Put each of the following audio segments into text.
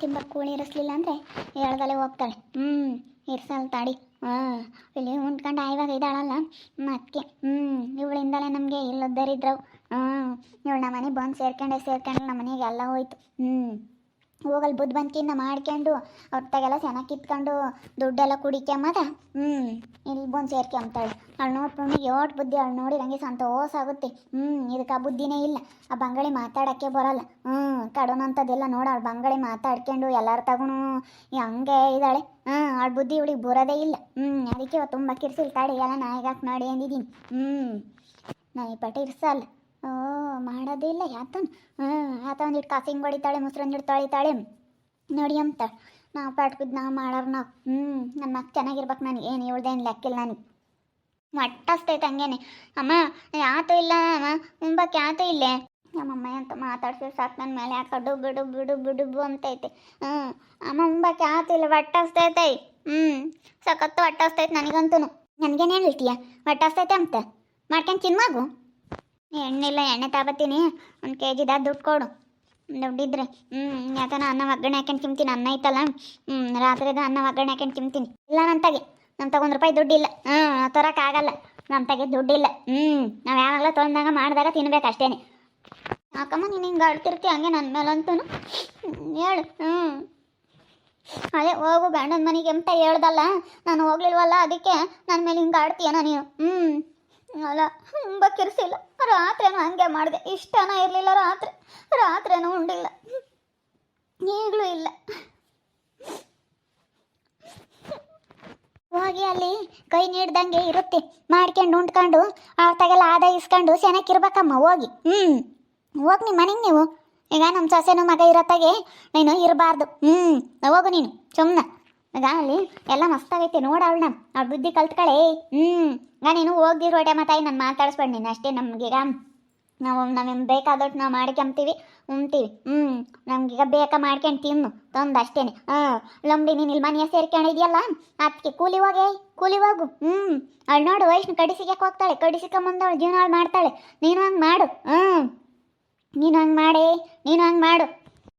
ತಿಂಬ ಕೂಳಿ ಇರಿಸ್ಲಿಲ್ಲ ಅಂದರೆ ಹೇಳ್ದಲೆ ಹೋಗ್ತಾಳೆ. ಹ್ಞೂ ಇರ್ಸಲ್ ತಾಡಿ. ಹಾಂ ಇಲ್ಲಿ ಉಂಡ್ಕೊಂಡು ಆಯ್ವಾಗ ಇದ್ದಾಳಲ್ಲ. ಮತ್ತೆ ಹ್ಞೂ ಇವಳಿಂದಲೇ ನಮಗೆ ಇಲ್ಲೊದ್ದರಿದ್ರವು ಹ್ಞೂ ಇವಳು ನಮ್ಮ ಮನೆಗೆ ಬಂದು ಸೇರ್ಕೊಂಡೆ, ಸೇರ್ಕೊಂಡು ನಮ್ಮ ಮನೆಗೆ ಎಲ್ಲ ಹೋಯ್ತು. ಹ್ಞೂ ಹೋಗಲ್ ಬುದ್ಧ ಬಂದ್ಕಿನ್ನ ಮಾಡ್ಕೊಂಡು ಹೊತ್ತಾಗೆಲ್ಲ ತಗೆಲ್ಲ ಚೆನ್ನಾಗಿ ಕಿತ್ಕೊಂಡು ದುಡ್ಡೆಲ್ಲ ಕುಡಿಕೊಂಬದ ಹ್ಞೂ ಇಲ್ಲಿ ಬಂದು ಸೇರ್ಕೊಂತಾಳೆ ಅವ್ಳು ನೋಡ್ಕೊಂಡು ಯೋಟ್ ಬುದ್ಧಿ ಅವ್ಳು ನೋಡಿ ನನಗೆ ಸಂತೋಷ ಆಗುತ್ತೆ. ಹ್ಞೂ ಇದಕ್ಕೆ ಆ ಬುದ್ಧಿನೇ ಇಲ್ಲ. ಆ ಬಂಗಳಿ ಮಾತಾಡೋಕ್ಕೆ ಬರೋಲ್ಲ. ಹ್ಞೂ ಕಡೋನಂಥದ್ದೆಲ್ಲ ನೋಡು ಅವ್ಳು ಬಂಗಾಳಿ ಮಾತಾಡ್ಕೊಂಡು ಎಲ್ಲರ ತಗೊಂಡು ಹಂಗೆ ಇದ್ದಾಳೆ ಹ್ಞೂ ಅವ್ಳ ಬುದ್ಧಿ ಇವಳಿಗೆ ಬರೋದೇ ಇಲ್ಲ. ಹ್ಞೂ ಅದಕ್ಕೆ ತುಂಬ ಕಿರ್ಸಿಲ್ ತಾಡಿ ಎಲ್ಲ ನಾಯಿಗಾಕ್ ನೋಡಿ ಅಂದಿದ್ದೀನಿ ಹ್ಞೂ ನಾಯಿ ಪಟ್ಟಿ ಇರ್ಸಲ್ಲ ಓ ಮಾಡೋದಿಲ್ಲ ಯಾತನ್? ಆತ ಒಂದಿಟ್ಟು ಕಾಸಿಂಗ್ ಹೊಡಿತಾಳೆ ಮೊಸರನ್ನ ತೊಳಿತಾಳೆ. ನೋಡಿ ಅಂತ. ನಾವು ಪಾಟ್ಕಿದ್ ನಾವು ಮಾಡೋರು ನಾವು. ಹ್ಞೂ ನನ್ನ ಮಕ್ಕ ಚೆನ್ನಾಗಿರ್ಬೇಕು ನನಗೆ ಏನು ಇವಳ್ದೇನು ಲೆಕ್ಕಿಲ್ಲ ನನಗೆ ಮಟ್ಟಸ್ತೈತೆ ಹಂಗೇನೆ. ಅಮ್ಮ, ಯಾತು ಇಲ್ಲ, ಅಮ್ಮ. ಮುಂಬಕ್ಕೆ ಯಾತು ಇಲ್ಲೇ. ನಮ್ಮಮ್ಮ ಅಂತ ಮಾತಾಡ್ಸಿ ಸಾಕು ನನ್ನ ಮೇಲೆ. ಯಾಕೆ ಕಡು ಬಿಡು ಬಿಡು ಬಿಡು ಬು ಅಂತೈತೆ. ಹ್ಞೂ ಅಮ್ಮ ಮುಂಬಕ್ಕೆ ಯಾತು ಇಲ್ಲ ಹೊಟ್ಟಸ್ತೈತೆ ಹ್ಞೂ ಸಖತ್ತು ಹೊಟ್ಟಸ್ತೈತೆ ನನಗಂತೂ ನನಗೇನು ಹೇಳ್ತೀಯ? ಹೊಟ್ಟಸ್ತೈತೆ ಅಂತ. ಮಾಡ್ಕೊಂಡು ತಿನ್ಮಾಗು. ಎಣ್ಣೆಲ್ಲ ಎಣ್ಣೆ ತಾಬತ್ತೀನಿ. ಒಂದು ಕೆ ಜಿದಾಗ ದುಡ್ಡು ಕೊಡು. ದುಡ್ಡಿದ್ರೆ ಹ್ಞೂ ಯಾಕನ ಅನ್ನ ಒಗ್ಗರಣೆ ಹಾಕೊಂಡು ತಿಂತೀನಿ ಅನ್ನ ಐತಲ್ಲ? ಹ್ಞೂ ರಾತ್ರಿದ ಅನ್ನ ಒಗ್ಗರಣೆ ಹಾಕೊಂಡು ತಿಂತೀನಿ ಇಲ್ಲ ನನ್ನ ತಗೆ. ನಮ್ಮ ತಗೊಂಡು ರೂಪಾಯಿ ದುಡ್ಡಿಲ್ಲ. ಹ್ಞೂ ತರೋಕ್ಕಾಗಲ್ಲ ನಮ್ಮ ತಗೆ ದುಡ್ಡಿಲ್ಲ. ಹ್ಞೂ ನಾವು ಯಾವಾಗಲೂ ತೊಂದಾಗ ಮಾಡಿದಾಗ ತಿನ್ಬೇಕು ಅಷ್ಟೇ ಯಾಕಮ್ಮ, ನೀನು ಹಿಂಗೆ ಆಡ್ತಿರ್ತೀಯ ಹಂಗೆ ನನ್ನ ಮೇಲಂತೂ. ಹೇಳು ಹ್ಞೂ ಅದೇ, ಹೋಗು, ಗಂಡನ ಮನೆಗೆ ಎಂತ ಹೇಳ್ದಲ್ಲ? ನಾನು ಹೋಗ್ಲಿಲ್ವಲ್ಲ ಅದಕ್ಕೆ ನನ್ನ ಮೇಲೆ ಹಿಂಗೆ ಆಡ್ತೀಯನ ನೀನು. ಹ್ಞೂ ಅಲ್ಲ, ತುಂಬ ಕಿರಿಸಿಲ್ಲ ರಾತ್ರಿನೂ ಹಂಗೆ ಮಾಡಿದೆ. ಇಷ್ಟನ ಇರಲಿಲ್ಲ ರಾತ್ರಿ. ರಾತ್ರಿನೂ ಉಂಡಿಲ್ಲ. ಈಗಲೂ ಇಲ್ಲ. ಹೋಗಿ ಅಲ್ಲಿ ಕೈ ನೀಡ್ದಂಗೆ ಇರುತ್ತೆ. ಮಾಡ್ಕೊಂಡು ಉಂಡ್ಕೊಂಡು ಅವ್ರತಾಗೆಲ್ಲ ಆದಾಯ ಇಸ್ಕೊಂಡು ಚೆನ್ನಾಗಿರ್ಬೇಕಮ್ಮ ಹೋಗಿ. ಹ್ಞೂ ಹೋಗಿ ನಿಮ್ಮ ಮನೆಗೆ ನೀವು. ಈಗ ನಮ್ಮ ಸೊಸೆನೂ ಮಗ ಇರತ್ತಾಗೆ, ನೀನು ಇರಬಾರ್ದು. ಹ್ಞೂ ಹೋಗು ನೀನು. ಸುಮ್ಮನೆ ಈಗ ಅಲ್ಲಿ ಎಲ್ಲ ಮಸ್ತಾಗೈತೆ ನೋಡು ಅವಳನ್ನ. ಅವ್ಳ ಬುದ್ಧಿ ಕಲ್ತ್ಕಳೆ. ಹ್ಞೂ ಈಗ ನೀನು ಹೋಗಿರೋ ಹೊಟ್ಟೆ ಮಾತಾಯಿ ನಾನು ಮಾತಾಡಿಸ್ಬೇಡ ನೀನು, ಅಷ್ಟೇ ನಮಗೀಗ. ನಾವು ನಮಗೆ ಬೇಕಾದೊಟ್ಟು ನಾವು ಮಾಡ್ಕೊಂತೀವಿ ಉಣ್ತೀವಿ. ಹ್ಞೂ ನಮಗೀಗ ಬೇಕಾ ಮಾಡ್ಕೊಂಡು ತಿನ್ನು ತಂದು ಅಷ್ಟೇ ಹಾಂ ಲಂಬಡಿ ನೀನು ಇಲ್ಲಿ ಮನೆಯ ಸೇರ್ಕೊಂಡಿದ್ಯಲ್ಲ ಅದಕ್ಕೆ ಕೂಲಿ ಹೋಗೆ, ಕೂಲಿ ಹೋಗು. ಹ್ಞೂ ಅವಳು ನೋಡು ವಯಸ್ಸು ಕಡಿಸಿಗೆ ಹೋಗ್ತಾಳೆ ಕಡಿಸಿಕೊಂಬಂದವಳು ಜೀವನ ಅವಳು ಮಾಡ್ತಾಳೆ. ನೀನು ಹಂಗೆ ಮಾಡು ಹ್ಞೂ ನೀನು ಹಂಗೆ ಮಾಡಿ, ನೀನು ಹಂಗೆ ಮಾಡು.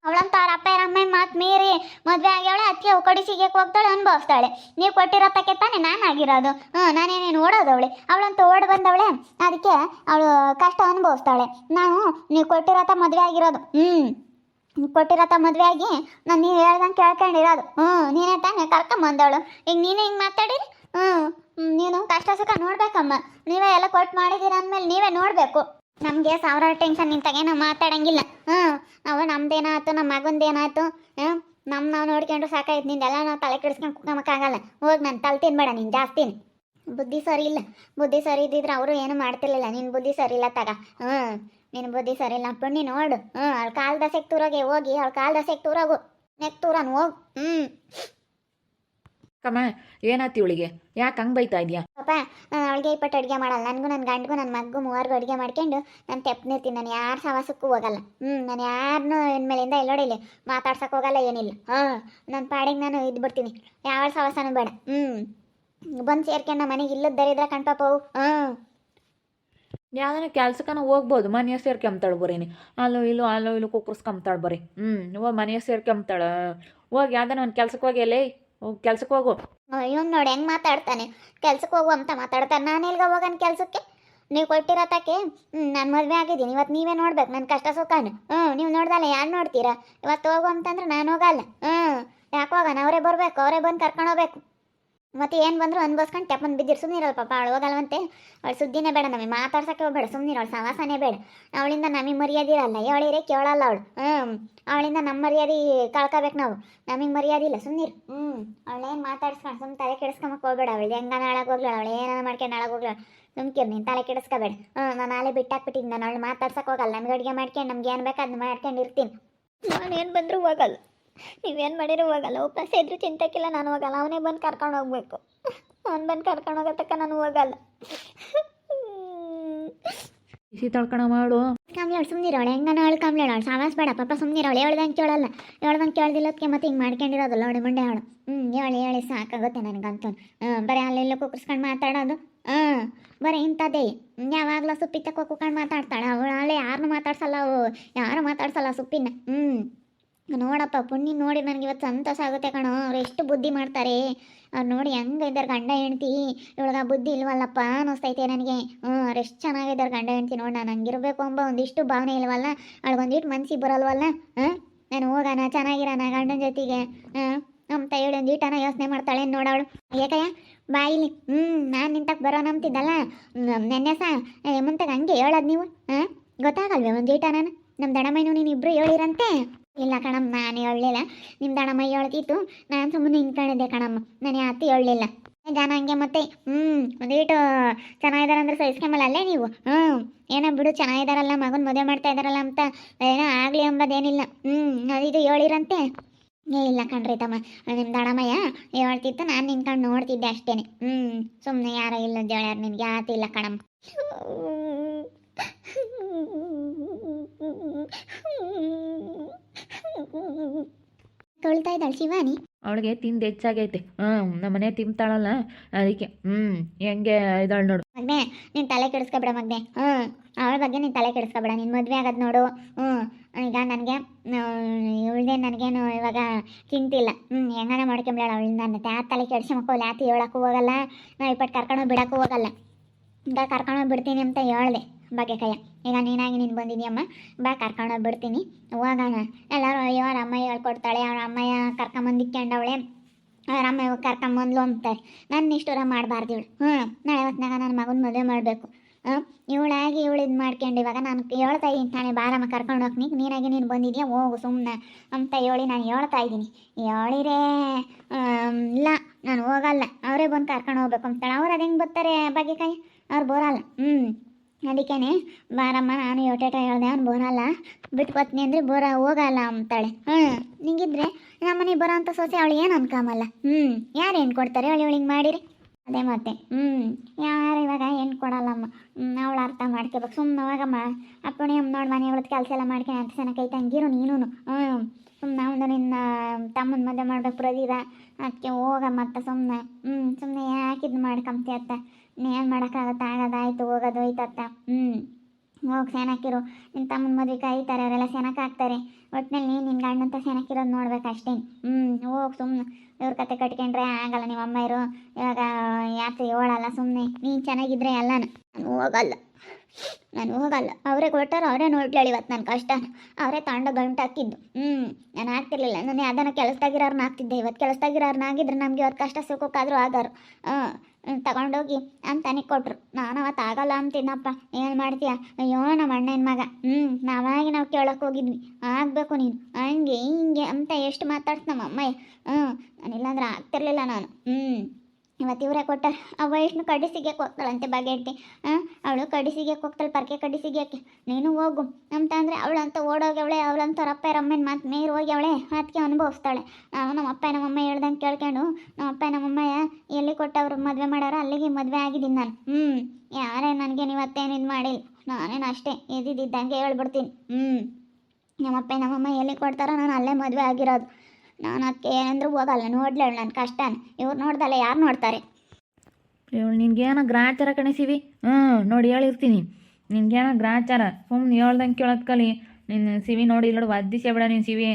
ಅವಳಂತ ಅವ್ರ ಅಪ್ಪ ಅಮ್ಮ ಮಾತು ಮೀರಿ? ಮದುವೆ ಆಗ್ಯಾವಳೆ ಅದಕ್ಕೆ ಸಿಗಕ್ಕೆ ಹೋಗ್ತಾಳೆ, ಅನುಭವಿಸ್ತಾಳೆ. ನೀವು ಕೊಟ್ಟಿರತ್ತಕ್ಕೆ ತಾನೇ ನಾನು ಆಗಿರೋದು. ಹ್ಞೂ ನಾನೇನೇನು ಅವಳೆ? ಅವಳಂತ ಓಡ್ ಬಂದವಳೆ, ಅದಕ್ಕೆ ಅವಳು ಕಷ್ಟ ಅನುಭವಿಸ್ತಾಳೆ. ನಾನು, ನೀವು ಕೊಟ್ಟಿರೋತ ಮದುವೆ ಆಗಿರೋದು. ಹ್ಞೂ ಕೊಟ್ಟಿರತ್ತ ಮದುವೆ ಆಗಿ ನಾನು ನೀವು ಹೇಳ್ದಂಗೆ ಕೇಳ್ಕೊಂಡಿರೋದು. ಹ್ಞೂ ನೀನೇ ತಾನೇ ಕರ್ಕೊಂಬಂದವಳು. ಈಗ ನೀನೇ ಹಿಂಗೆ ಮಾತಾಡಿರಿ ಹ್ಞೂ ನೀನು ಕಷ್ಟ ಸುಖ ನೋಡ್ಬೇಕಮ್ಮ. ನೀವೇ ಎಲ್ಲ ಕೊಟ್ಟು ಮಾಡಿದ್ದೀರ ಅಂದಮೇಲೆ ನೀವೇ ನೋಡಬೇಕು. ನಮಗೆ ಸಾವಿರಾರು ಟೆನ್ಷನ್ ನಿಂತಾಗೆ ನಾವು ಮಾತಾಡಂಗಿಲ್ಲ. ಹ್ಞೂ ನಾವು ನಮ್ದೇನಾಯ್ತು ನಮ್ಮ ಮಗಂದೇನಾಯ್ತು ಹ್ಞೂ ನಮ್ಮ ನಾವು ನೋಡ್ಕೊಂಡು ಸಾಕಾಯ್ತು ನಿಂದೆಲ್ಲ ನಾವು ತಲೆ ಕೆಡಿಸ್ಕೊಂಡು ಕುಕ್ಕಮಕ್ಕಾಗಲ್ಲ ಹೋಗಿ ನಾನು ತಲೆ ತಿನ್ಬೇಡ ನೀನು ಜಾಸ್ತಿ ಬುದ್ಧಿ ಸರಿ ಇಲ್ಲ ಬುದ್ಧಿ ಸರಿ ಇದ್ದಿದ್ರೆ ಅವರು ಏನು ಮಾಡ್ತಿರ್ಲಿಲ್ಲ. ನಿನ್ನ ಬುದ್ಧಿ ಸರಿ ಇಲ್ಲ ತಗ. ಹ್ಞೂ ನಿನ್ನ ಬುದ್ಧಿ ಸರಿ ಇಲ್ಲ ಪುಣ್ಣಿ ನೋಡು ಹ್ಞೂ ಅವಳ ಕಾಲ್ ದಸೆಗೆ ತೂರೋಗೆ ಹೋಗಿ ಅವಳ ಕಾಲ್ ದಸೆಗೆ ತೂರೋಗು. ನೆಕ್ ತೂರನ್ ಹೋಗು. ಹ್ಞೂ ಕಮ್ಮ ಏನಾತಿ ಇವಳಿಗೆ? ಯಾಕೆ ಹಂಗೆ ಬೈತಾ ಇದೆಯಾ? ಪಾಪ ಅವಳಿಗೆ ಇಪ್ಪಟ್ಟು ಅಡುಗೆ ಮಾಡಲ್ಲ. ನನಗೂ ನನ್ನ ಗಂಡಗೂ ನನ್ನ ಮಗ್ಗು ಮೂವರ್ಗೂ ಅಡುಗೆ ಮಾಡ್ಕೊಂಡು ನಾನು ತೆಪ್ಪನಿರ್ತೀನಿ ನಾನು ಯಾರು ಸವಾಸಕ್ಕೂ ಹೋಗಲ್ಲ. ಹ್ಞೂ ನಾನು ಯಾರನ್ನೂ ಇನ್ಮೇಲಿಂದ ಎಲ್ಲೋಡಿಲ್ಲ ಮಾತಾಡ್ಸೋಕೆ ಹೋಗಲ್ಲ ಏನಿಲ್ಲ. ಹಾಂ ನನ್ನ ಪಾಡಿಗೆ ನಾನು ಇದು ಬಿಡ್ತೀನಿ. ಯಾವ ಸವಾಸನೂ ಬೇಡ. ಹ್ಞೂ ಬಂದು ಸೇರ್ಕೊಂಡು ನಮ್ಮ ಮನೆಗೆ. ಇಲ್ಲದ್ದರಿದ್ರೆ ಕಣ್ಪಾಪ ಅವು. ಹ್ಞೂ ಯಾವ್ದಾನ ಕೆಲ್ಸಕ್ಕನ ಹೋಗ್ಬೋದು. ಮನೆಯ ಸೇರ್ಕೊಂಬ್ತಾಳೆ ಬರೀನಿ ಅಲ್ಲೋ ಇಲ್ಲೋ ಅಲ್ಲೋ ಇಲ್ಲೋ ಕುಕ್ಕರ್ಸ್ಕೊಂಬ್ತಾಳೆ ಬರೀ. ಹ್ಞೂ ಮನೆಯ ಸೇರ್ಕೊಂಬ್ತಾಳೆ ಹೋಗಿ ಯಾವ್ದಾನ ಒಂದು ಕೆಲ್ಸಕ್ಕೆ ಹೋಗಿ ಎಲ್ಲಿ? ಕೆಲ್ಸಕ್ಕೆ ಹೋಗು. ಇವನು ನೋಡಿ, ಹೆಂಗೆ ಮಾತಾಡ್ತಾನೆ? ಕೆಲ್ಸಕ್ಕೆ ಹೋಗು ಅಂತ ಮಾತಾಡ್ತಾನೆ. ನಾನು ಎಲ್ಗ ಹೋಗೋಣ ಕೆಲಸಕ್ಕೆ? ನೀವು ಕೊಟ್ಟಿರತ್ತಕ್ಕೆ ಹ್ಞೂ ನಾನು ಮದುವೆ ಆಗಿದ್ದೀನಿ. ಇವತ್ತು ನೀವೇ ನೋಡ್ಬೇಕು ನನ್ನ ಕಷ್ಟ ಸುಖನ. ಹ್ಞೂ ನೀವು ನೋಡ್ದಲ್ಲ, ಯಾರು ನೋಡ್ತೀರಾ? ಇವತ್ತು ಹೋಗು ಅಂತಂದ್ರೆ ನಾನು ಹೋಗಲ್ಲ. ಹ್ಞೂ ಯಾಕೆ ಹೋಗೋಣ ಅವರೇ ಬರಬೇಕು, ಅವರೇ ಬಂದು ಕರ್ಕೊಂಡು ಹೋಗ್ಬೇಕು. ಮತ್ತೆ ಏನು ಬಂದ್ರು ಅನ್ಭವಿಸ್ಕೊಂಡು ಟೆಪ್ಪನ್ ಬಿದ್ದಿರು ಸುಮ್ಮನಿರಲ್ಲ ಪಾಪ. ಅವಳು ಹೋಗಲ್ವಂತೆ. ಅವಳು ಸುದ್ದಿನೇ ಬೇಡ ನಮಗೆ, ಮಾತಾಡ್ಸಕ್ಕೆ ಹೋಗ್ಬೇಡ ಸುಮ್ಮನಿರೋಳು ಸವಾಸನೇ ಬೇಡ. ಅವಳಿಂದ ನಮಗೆ ಮರ್ಯಾದಿರಲ್ಲ ಹೇಳಿರೇ ಕೇಳಲ್ಲ ಅವಳು. ಹ್ಞೂ ಅವಳಿಂದ ನಮ್ಮ ಮರ್ಯಾದೆ ಕಳ್ಕೊಬೇಕು ನಾವು. ನಮಗೆ ಮರ್ಯಾದೆ ಇಲ್ಲ. ಸುಮ್ಮನಿರು ಹ್ಞೂ ಅವಳೇನು ಮಾತಾಡ್ಸ್ಕೊಂಡು ಸುಮ್ಮನೆ ತಲೆ ಕೆಡಿಸ್ಕೊಂಬಕ್ಕೆ ಹೋಗ್ಬೇಡ. ಅವಳು ಹೆಂಗ ನಾಳಾಗ ಹೋಗ್ಲಾಳ ಅವಳು ಏನಾರ ಮಾಡ್ಕೊಂಡು ನಾಳಾಗ ಹೋಗ್ಲಾಳ ಸುಮ್ಕಿರು ನೀನು ತಲೆ ಕೆಡಿಸ್ಕೋಬೇಡ. ಹ್ಞೂ ನಾನು ನಾಳೆ ಬಿಟ್ಟಾಕ್ಬಿಟ್ಟಿದ್ದೆ ನಾನು ಅವಳು ಮಾತಾಡ್ಸಕ್ಕೆ ಹೋಗಲ್ಲ. ನಮ್ಗೆ ಅಡುಗೆ ಮಾಡ್ಕೊಂಡು ನಮ್ಗೆ ಏನು ಬೇಕು ಅದನ್ನ ಮಾಡ್ಕೊಂಡು ಇರ್ತೀನಿ. ನಾನೇನು ಬಂದರೂ ಹೋಗಲ್ಲ. ನೀವೇನು ಮಾಡಿರೋ ಹೋಗಲ್ಲ ಉಪವಾಸ ಇದ್ರೂ ಚಿಂತಕ್ಕಿಲ್ಲ ನಾನು ಹೋಗಲ್ಲ ಅವನೇ ಬಂದು ಕರ್ಕೊಂಡು ಹೋಗ್ಬೇಕು. ಅವ್ನು ಬಂದು ಕರ್ಕೊಂಡು ಹೋಗೋ ತನಕ ನಾನು ಹೋಗಲ್ಲ ಬಿಸಿ ತಳ್ಕಣ ಮಾಡು. ಕಮ್ಲೇಳು ಸುಮ್ಮನಿರೋಳೆ ಹೆಂಗ ನಾಳೆ ಕಮ್ಲೇಳು ಅವಳು? ಸಾವಾಸ ಬೇಡ. ಪಾಪ ಸುಮ್ಮನಿರೋಳೆ ಹೇಳ್ದಂಗೆ ಕೇಳಲ್ಲ. ಹೇಳ್ದಂಗೆ ಕೇಳ್ದಿಲ್ಲದಕ್ಕೆ ಮತ್ತೆ ಹಿಂಗೆ ಮಾಡ್ಕೊಂಡಿರೋದಲ್ಲ ಅವಳು ಮಂಡೆ ಅವಳು. ಹ್ಞೂ ಹೇಳಿ ಹೇಳಿ. ಸಾಕಾಗುತ್ತೆ ನನಗಂತೂ. ಹ್ಞೂ ಬರೀ ಅಲ್ಲೆಲ್ಲ ಕುಕ್ಕರ್ಸ್ಕೊಂಡು ಮಾತಾಡೋದು. ಹಾಂ ಬರೀ ಇಂಥದ್ದೇ. ಯಾವಾಗಲೂ ಸುಪ್ಪಿ ತಕ್ಕ ಕುತ್ಕೊಂಡು ಮಾತಾಡ್ತಾಳೆ. ಅವಳು ಅಲ್ಲೇ ಯಾರನ್ನೂ ಮಾತಾಡ್ಸಲ್ಲ ಅವು ಯಾರು ಮಾತಾಡ್ಸಲ್ಲ ಸುಪ್ಪಿನ ಹ್ಞೂ ನೋಡಪ್ಪ, ಪುಣ್ಯ ನೋಡಿ ನನಗೆ ಇವತ್ತು ಸಂತೋಷ ಆಗುತ್ತೆ ಕಣೋ. ಅವ್ರು ಎಷ್ಟು ಬುದ್ಧಿ ಮಾಡ್ತಾರೆ. ಅವ್ರು ನೋಡಿ ಹೆಂಗಿದ್ದಾರೆ ಗಂಡ ಹೆಂಡ್ತಿ. ಇವಾಗ ಬುದ್ಧಿ ಇಲ್ವಲ್ಲಪ್ಪ ಅನ್ನಿಸ್ತೈತೆ ನನಗೆ. ಹ್ಞೂ ಅವ್ರು ಎಷ್ಟು ಚೆನ್ನಾಗಿದ್ದಾರೆ ಗಂಡ ಹೆಂಡ್ತಿ ನೋಡಿ, ನಾನು ಹಂಗಿರ್ಬೇಕು ಅಂಬ. ಒಂದಿಷ್ಟು ಭಾವನೆ ಇಲ್ವಲ್ಲ? ಅವಳಿಗೊಂದಿಟ್ಟು ಮನ್ಸಿಗೆ ಬರಲ್ವಲ್ಲ? ಹಾಂ? ನಾನು ಹೋಗೋಣ, ಚೆನ್ನಾಗಿರೋಣ ಗಂಡನ ಜೊತೆಗೆ. ಹಾಂ? ನಮ್ಮ ತಾಯಿ ಒಂದಿಟ್ಟನ ಯೋಚನೆ ಮಾಡ್ತಾಳೆ ನೋಡವಳು ಯಾಕಯ್ಯ ಬಾಯಿಲಿ ಹ್ಞೂ ನಾನು ನಿಂತಕ್ಕೆ ಬರೋ ನಂಬ್ತಿದ್ದಲ್ಲ ನೆನ್ನೆ ಸಹ ಮುಂತಾಗ ಹಂಗೆ ಹೇಳೋದು ನೀವು. ಹಾಂ? ಗೊತ್ತಾಗಲ್ವೇ ಒಂದು ನಾನು ನಮ್ಮ ದಡಮೈನು ನೀನು ಇಬ್ಬರು ಹೇಳಿರಂತೆ? ಇಲ್ಲ ಕಣಮ್ಮ, ನಾನು ಹೇಳಲಿಲ್ಲ ನಿಮ್ಮ ದಣಮ್ಮ ಹೇಳ್ತಿತ್ತು ನಾನು ಸುಮ್ಮನೆ ನಿಂತ್ಕೊಂಡಿದ್ದೆ ಕಣಮ್ಮ. ನಾನು ಯಾತಿ ಹೇಳಲಿಲ್ಲ ಜನ, ಹಂಗೆ ಮತ್ತೆ? ಹ್ಞೂ ಒಂದೀಟು ಚೆನ್ನಾಗಿದಾರೆ ಅಂದ್ರೆ ಸಹಿಸ್ಕೊಂಬಲ್ಲ ಅಲ್ಲೇ ನೀವು? ಹ್ಞೂ ಏನೋ ಬಿಡು, ಚೆನ್ನಾಗಿದಾರಲ್ಲ, ಮಗನ ಮದುವೆ ಮಾಡ್ತಾ ಇದ್ದಾರಲ್ಲ ಅಂತ. ಏನೋ ಆಗಲಿ ಎಂಬುದೇನಿಲ್ಲ ಹ್ಞೂ ಅದಿದು ಹೇಳಿರಂತೆ. ಏ, ಇಲ್ಲ ಕಣ್ರಿ ತಮ್ಮ ನಿಮ್ಮ ದಣಮಯ್ಯ ಹೇಳ್ತಿತ್ತು ನಾನು ನಿಂತ್ಕೊಂಡು ನೋಡ್ತಿದ್ದೆ ಅಷ್ಟೇನೆ. ಹ್ಞೂ ಸುಮ್ಮನೆ ಯಾರೋ ಇಲ್ಲ ಹೇಳ್ಯಾರ ನಿನ್ಗೆ ಯಾತಿಲ್ಲ ಕಣಮ್ಮ. ತೊಳ್ತಾ ಇದ್ದಾಳೆ ಶಿವಾನಿ. ಅವಳಿಗೆ ತಿಂದು ಹೆಚ್ಚಾಗೈತೆ. ಹ್ಮ್ ನಮ್ಮ ಮನೆ ತಿಂತಾಳಲ್ಲ ಅದಕ್ಕೆ ಹ್ಮ್ ಹೆಂಗೆ ಇದಾಳ್ ನೋಡು. ಮಗ್ನೆ ನೀನ್ ತಲೆ ಕೆಡಿಸ್ಕೊಬೇಡ ಮಗ್ನೆ. ಹ್ಮ್ ಅವಳ ಬಗ್ಗೆ ನೀನ್ ತಲೆ ಕೆಡಿಸ್ಕೊಬೇಡ ನಿನ್ ಮದ್ವೆ ಆಗದ್ ನೋಡು. ಹ್ಮ್ ಈಗ ನನಗೆ ಇವಳದೇ ನನಗೇನು ಇವಾಗ ಚಿಂತಿಲ್ಲ. ಹ್ಮ್ ಹೆಂಗಾನ ಮಾಡ್ಕೊಂಬಿಡಾಳ ಅವಳಿಂದ ನನ್ನ ತಲೆ ಮಕ್ಕಳು ಯಾತಿ ಹೇಳಕ್ಕೂ ಹೋಗಲ್ಲ. ನಾ ಇಪ್ಪಟ್ಟು ಕರ್ಕೊಂಡು ಬಿಡಕ್ಕೂ ಹೋಗಲ್ಲ. ಈಗ ಕರ್ಕೊಂಡು ಬಿಡ್ತೀನಿ ಅಂತ ಹೇಳ್ದೆ ಬಗ್ಗೆ ಕೈಯ ಈಗ ನೀನಾಗಿ ನೀನು ಬಂದಿದ್ಯಮ್ಮ? ಬಾ ಕರ್ಕೊಂಡು ಬಿಡ್ತೀನಿ ಹೋಗೋಣ. ಎಲ್ಲರೂ ಅಯ್ಯೋ ಅವ್ರ ಅಮ್ಮ ಹೇಳ್ಕೊಡ್ತಾಳೆ ಅವ್ರ ಅಮ್ಮಯ್ಯ ಕರ್ಕೊಂಬಂದಿಕ್ಕಂಡವಳೆ ಅವ್ರ ಅಮ್ಮ ಇವಾಗ ಕರ್ಕೊಂಬಂದ್ಲು ಅಂತಾರೆ ನನ್ನ ಇಷ್ಟೂರ ಮಾಡಬಾರ್ದು ಇವಳು. ಹ್ಞೂ ನಾಳೆ ಹೊತ್ತಿನಾಗ ನನ್ನ ಮಗನ ಮದುವೆ ಮಾಡಬೇಕು. ಹಾಂ ಇವಳಾಗಿ ಇವಳು ಇದು ಮಾಡ್ಕೊಂಡು ಇವಾಗ ನಾನು ಹೇಳ್ತಾ ಇದ್ದೀನಿ ತಾನೇ ಬಾರಮ್ಮ, ಕರ್ಕೊಂಡು ಹೋಗ್ನಿ. ನೀನಾಗಿ ನೀನು ಬಂದಿದ್ಯಾ? ಹೋಗು ಸುಮ್ಮನೆ ಅಂತ ಹೇಳಿ ನಾನು ಹೇಳ್ತಾ ಇದ್ದೀನಿ ಹೇಳಿರೇ ಇಲ್ಲ, ನಾನು ಹೋಗಲ್ಲ. ಅವರೇ ಬಂದು ಕರ್ಕೊಂಡು ಹೋಗ್ಬೇಕು ಅಂತಾಳೆ. ಅವ್ರು ಅದು ಹೆಂಗೆ ಬರ್ತಾರೆ ಬಗೆಕಾಯಿ ಅವ್ರು ಬೋರಲ್ಲ? ಹ್ಞೂ ಅದಕ್ಕೇನೆ ಬಾರಮ್ಮ ನಾನು ಯೋಟೇಟ ಹೇಳ್ದೆ ಅವ್ನು ಬೋರಲ್ಲ. ಬಿಟ್ಕೊತ್ನಿ ಅಂದರೆ ಬೋರ ಹೋಗಲ್ಲ ಅಂತಾಳೆ. ಹ್ಞೂ ನಿಂಗಿದ್ರೆ ನಮ್ಮನೆ ಬರೋ ಅಂಥ ಸೊಸೆ ಅವಳು ಏನು ಅನ್ಕಾಮಲ್ಲ? ಹ್ಞೂ ಯಾರು ಏನು ಕೊಡ್ತಾರೆ? ಅವಳು ಇವಳಿಗೆ ಮಾಡಿರಿ? ಅದೇ ಮತ್ತೆ. ಹ್ಞೂ ಯಾರು ಇವಾಗ ಏನು ಕೊಡಲ್ಲಮ್ಮ? ಅವಳು ಅರ್ಥ ಮಾಡ್ಕೋಬೇಕು. ಸುಮ್ಮನೆ ಹೋಗಮ್ಮ ಅಪ್ಪಣೆ ಅಮ್ಮ ನೋಡಿ ಮನೆ ಒಳಗೆ ಕೆಲಸ ಎಲ್ಲ ಮಾಡ್ಕೊಂಡು ಅಂತ ಸಣ್ಣ ಕೈ ತಂಗಿರು ನೀನು ಹ್ಞೂ ಸುಮ್ಮನೆ ಅವನು ನಿನ್ನ ತಮ್ಮನ ಮದುವೆ ಮಾಡ್ಬೇಕು ಪ್ರದೀದ ಅದಕ್ಕೆ ಹೋಗಮ್ಮ ಅತ್ತ ಸುಮ್ಮನೆ ಹ್ಞೂ ಸುಮ್ಮನೆ ಯಾಕೆ ಇದು ಅತ್ತ? ಏನು ಮಾಡೋಕ್ಕಾಗತ್ತೆ? ಆಗೋದಾಯ್ತು ಹೋಗೋದು ಹೋಯ್ತತ್ತ ಹ್ಞೂ ಹೋಗಿ ಸೆನಕ್ಕಿರು ನಿನ್ನ ತಮ್ಮನ ಮದುವೆ ಕಾಯ್ತಾರೆ, ಅವರೆಲ್ಲ ಸೆನಕ್ ಹಾಕ್ತಾರೆ ಒಟ್ಟಿನಲ್ಲಿ ನೀನು ನಿನ್ನ ಗಂಡಂತ ಸೆನಕ್ಕಿರೋದು ನೋಡ್ಬೇಕು ಅಷ್ಟೇ. ಹ್ಞೂ ಹೋಗಿ ಸುಮ್ಮನೆ ಇವ್ರ ಕತೆ ಕಟ್ಕೊಂಡ್ರೆ ಆಗಲ್ಲ ನಿಮ್ಮ ಅಮ್ಮ ಇರು. ಇವಾಗ ಯಾಕೆ ಹೇಳಲ್ಲ ಸುಮ್ಮನೆ ನೀನು ಚೆನ್ನಾಗಿದ್ರೆ ಎಲ್ಲ ನಾನು ಹೋಗಲ್ಲ. ನಾನು ಹೋಗಲ್ಲ. ಅವರೇ ಕೊಟ್ಟಾರ, ಅವರೇ ನೋಡ್ಲೇಳಿ ಇವತ್ತು ನನ್ನ ಕಷ್ಟ ಅವರೇ ತಾಂಡ ಗಂಟು ಹಾಕಿದ್ದು. ಹ್ಞೂ ನಾನು ಆಗ್ತಿರ್ಲಿಲ್ಲ. ನಾನು ಯಾವ್ದಾನ ಕೆಲಸದಾಗಿರೋರ್ನ ಹಾಕ್ತಿದ್ದೆ ಇವತ್ತು ಕೆಲಸದಾಗಿರೋರ್ನ ಆಗಿದ್ರೆ ನಮಗೆ ಇವತ್ತು ಕಷ್ಟ, ಸುಖಕ್ಕಾದರೂ ಆಗಾರು. ಹಾಂ. ತಗೊಂಡೋಗಿ ಅಂತಾನೆ ಕೊಟ್ರು. ನಾನು ಅವತ್ತು ಆಗಲ್ಲ ಅಂತಿನಪ್ಪ ಏನು ಮಾಡ್ತೀಯ? ಅಯ್ಯೋ, ನಮ್ಮ ಅಣ್ಣನ ಮಗ. ಹ್ಞೂ ನಾವಾಗಿ ನಾವು ಕೇಳಕ್ಕೆ ಹೋಗಿದ್ವಿ. ಆಗಬೇಕು ನೀನು. ಹಂಗೆ, ಹಿಂಗೆ ಅಂತ ಎಷ್ಟು ಮಾತಾಡ್ತು ನಮ್ಮ ಅಮ್ಮಯ್ಯ ಹ್ಞೂ ನಾನಿಲ್ಲಾಂದ್ರೆ ಆಗ್ತಿರ್ಲಿಲ್ಲ ನಾನು. ಹ್ಞೂ ಇವತ್ತು ಇವರೇ ಕೊಟ್ಟ ಆ ವೈಷ್ಣು ಕಡ್ಡಿ ಸಿಗ್ಯಕ್ಕೆ ಹೋಗ್ತಾಳಂತೆ ಬಗೆಟ್ಟಿ ಹಾಂ ಅವಳು ಕಡಿಸಿಗೆ ಹೋಗ್ತಾಳೆ ಪರ್ಕೆ ಕಡ್ಡಿ ಸಿಗ್ಯಕ್ಕೆ ನೀನು ಹೋಗು. ಅಂತ ಅಂದರೆ ಅವಳಂತ ಓಡೋಗ್ಯವಳೆ, ಅವಳಂತ ರಪ್ಪ ಅಮ್ಮನ ಮಾತು ನೀರು ಹೋಗ್ಯವಳೆ ಅದಕ್ಕೆ ಅನುಭವಿಸ್ತಾಳೆ. ನಾವು ನಮ್ಮ ಅಪ್ಪ ನಮ್ಮಮ್ಮ ಹೇಳ್ದಂಗೆ ಕೇಳ್ಕೊಂಡು, ನಮ್ಮ ಅಪ್ಪ ನಮ್ಮಮ್ಮ ಎಲ್ಲಿ ಕೊಟ್ಟವರು ಮದುವೆ ಮಾಡಾರ ಅಲ್ಲಿಗೆ ಮದುವೆ ಆಗಿದ್ದೀನಿ ನಾನು. ಹ್ಞೂ ಯಾರೇ ನನಗೆ ನೀವತ್ತೇನು ಇದು ಮಾಡಿಲ್ಲ. ನಾನೇನು ಅಷ್ಟೇ ಇದ್ದಿದ್ದಂಗೆ ಹೇಳ್ಬಿಡ್ತೀನಿ. ಹ್ಞೂ ನಮ್ಮಪ್ಪ ನಮ್ಮಮ್ಮ ಎಲ್ಲಿ ಕೊಡ್ತಾರೋ ನಾನು ಅಲ್ಲೇ ಮದುವೆ ಆಗಿರೋದು. ನಾನು ಅದಕ್ಕೆ ಏನಂದ್ರೂ ಹೋಗಲ್ಲ ನೋಡ್ಲೇಳು ನನ್ನ ಕಷ್ಟ ಇವ್ರು ನೋಡ್ದಲ್ಲ, ಯಾರು ನೋಡ್ತಾರೆ? ಇವಳು ನಿನ್ಗೇನೋ ಗ್ರಾಚಾರ ಕಣಿಸಿವಿ? ಹ್ಞೂ ನೋಡಿ ಹೇಳಿರ್ತೀನಿ. ನಿನ್ಗೇನೋ ಗ್ರಾಚಾರ? ಸುಮ್ಮನೆ ಹೇಳ್ದಂಗೆ ಕೇಳೋದು ಕಲಿ ನಿನ್ನ ಸಿವಿ ನೋಡಿ ಇಲ್ಲೋಡು ಒದ್ದಿಸೇ ಬಿಡ ನಿನ್ನ ಸಿವಿ.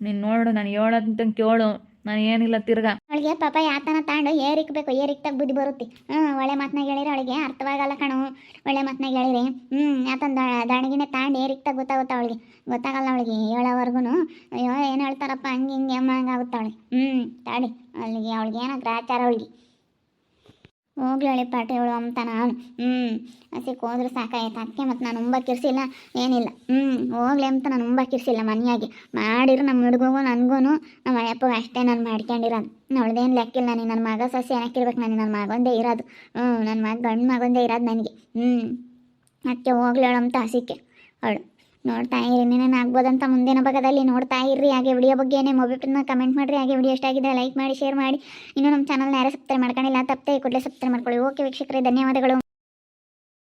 ನೀನು ನೋಡು, ನಾನು ಹೇಳೋದಂತ ಕೇಳು. ನಾನು ಏನಿಲ್ಲ, ತಿರ್ಗಾ. ಅವಳಿಗೆ, ಪಾಪ, ಯಾತನ ತಾಂಡು, ಏರಿಕ್ಬೇಕು, ಏರಿಕ್ತಾಗ ಬುದ್ಧಿ ಬರುತ್ತೆ. ಹ್ಮ್, ಒಳ್ಳೆ ಮಾತನಾಗ ಹೇಳಿರಿ ಅವಳಿಗೆ, ಅರ್ಥವಾಗಲ್ಲ ಕಣು. ಒಳ್ಳೆ ಮಾತನಾಗ ಹೇಳಿರಿ. ಹ್ಞೂ ಯಾತನ ತಾಂಡ್ ತಾಂಡು ಏರಿಕ್ತಾಗ ಗೊತ್ತಾಗುತ್ತೆ ಅವಳಿಗೆ. ಗೊತ್ತಾಗಲ್ಲ ಅವಳಿಗೆ ಹೇಳೋವರೆಗೂ ಅಯ್ಯೋ, ಏನು ಹೇಳ್ತಾರಪ್ಪ, ಹಂಗೆ ಹಿಂಗೆ ಅಮ್ಮ ಹ್ಮ್ ಅವಳಿಗೆ. ಹ್ಞೂ ತಾಡಿ ಅವಳಿಗೆ ಅವಳಿಗೆ ಏನೋ ಗ್ರಾಚಾರ ಅವಳಿಗೆ. ಹೋಗ್ಲಿ ಹೇಳಿ ಅಂತ ನಾನು. ಹ್ಞೂ ಹಸಿಕ್ ಹೋದ್ರೆ ಸಾಕಾಯ್ತು. ಅದಕ್ಕೆ ಮತ್ತು ನಾನು ಉಂಬ ಕಿರ್ಸಿಲ್ಲ ಏನಿಲ್ಲ. ಹ್ಞೂ ಹೋಗ್ಲಿ ಅಂತ ನಾನು ಉಂಬ ಕಿರ್ಸಿಲ್ಲ ಮನೆಯಾಗೆ. ಮಾಡಿರು ನಮ್ಮ ಹುಡುಗಗೂ ನನಗೂ ನಮ್ಮ ಅಯ್ಯಪ್ಪಗೂ ಅಷ್ಟೇ ನಾನು ಮಾಡ್ಕೊಂಡಿರೋದು. ಅವಳದೇನು ಲೆಕ್ಕಿಲ್ಲ ನನಗೆ ನನ್ನ ಮಗ ಸಸಿ ಏನಕ್ಕಿರ್ಬೇಕು ನನಗೆ ನನ್ನ ಮಗೊಂದೇ ಇರೋದು. ಹ್ಞೂ ನನ್ನ ಮಗ ಗಂಡು ಮಗೊಂದೇ ಇರೋದು ನನಗೆ. ಹ್ಞೂ ಅದಕ್ಕೆ ಹೋಗ್ಲಿ ಹೇಳು ಅಂತ ಹಸಿಕೆ. ಅವಳು. ನೋಡ್ತಾ ಇರಿ ಇನ್ನೇನು ಆಗ್ಬೋದಂತ ಮುಂದಿನ ಭಾಗದಲ್ಲಿ ನೋಡ್ತಾ ಇರ್ರಿ. ಹಾಗೆ ವಿಡಿಯೋ ಬಗ್ಗೆನೇ ಮೊಬೈಲ್ನ ಕಮೆಂಟ್ ಮಾಡಿರಿ. ಹಾಗೆ ವಿಡಿಯೋ ಇಷ್ಟ ಆಗಿದೆ ಲೈಕ್ ಮಾಡಿ ಶೇರ್ ಮಾಡಿ. ಇನ್ನೂ ನಮ್ಮ ಚಾನಲ್ನ ಯಾರು ಸಬ್ಸ್ಕ್ರೈಬ್ ಮಾಡ್ಕೊಂಡಿಲ್ಲ, ತಪ್ಪದೆ ಕೂಡಲೇ ಸಬ್ಸ್ಕ್ರೈಬ್ ಮಾಡ್ಕೊಳ್ಳಿ. ಓಕೆ ವೀಕ್ಷಕರೇ, ಧನ್ಯವಾದಗಳು.